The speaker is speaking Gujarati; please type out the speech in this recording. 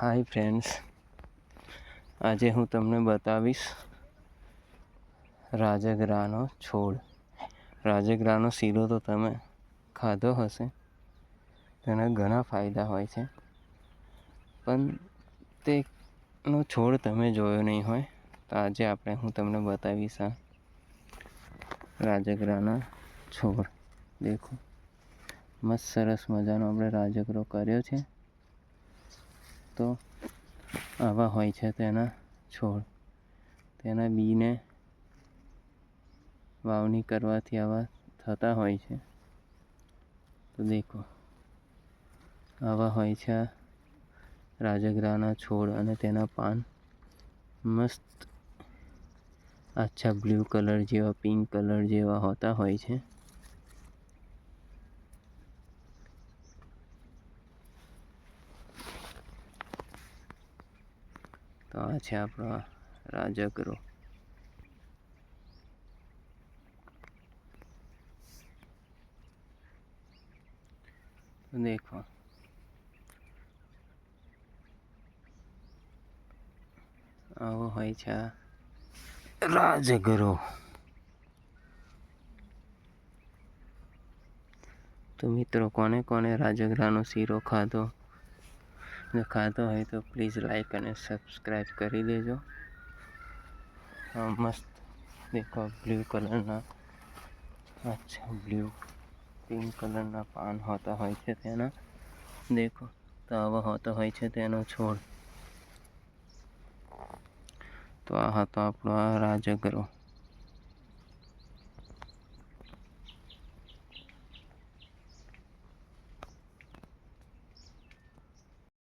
હાય ફ્રેન્ડ્સ આજે હું તમને બતાવીશ રાજગરાનો છોડ. રાજગરાનો શીરો તો તમે ખાધો હશે. તેના ઘણા ફાયદા હોય છે. પણ તેનો છોડ તમે જોયો નહીં હોય તો આજે આપણે હું તમને બતાવીશ આ રાજગરાના છોડ. દેખો. મસ્ત સરસ મજાનો આપણે રાજગરો કર્યો છે. તો આવા હોય છે તેના છોડ. તેના બીને વાવણી કરવાથી આવા થતા હોય છે. તો દેખો, આવા હોય છે રાજગરાના છોડ અને તેના પાન મસ્ત આછા બ્લુ કલર જેવા, પિંક કલર જેવા હોતા હોય છે. આ છે આપણો રાજગરો દેખો. આવો હોય છે રાજગરો. તો મિત્રો, કોને કોને રાજગરાનો શીરો ખાધો? ખાધો હોય તો પ્લીઝ લાઈક અને સબસ્ક્રાઈબ કરી દેજો. મસ્ત દેખો બ્લુ કલરના અચ્છા બ્લુ પિંક કલરના પાન હોતા હોય છે તેના. દેખો તો આવો હોતો હોય છે તેનો છોડ. તો આ હતો આપણો આ રાજગરો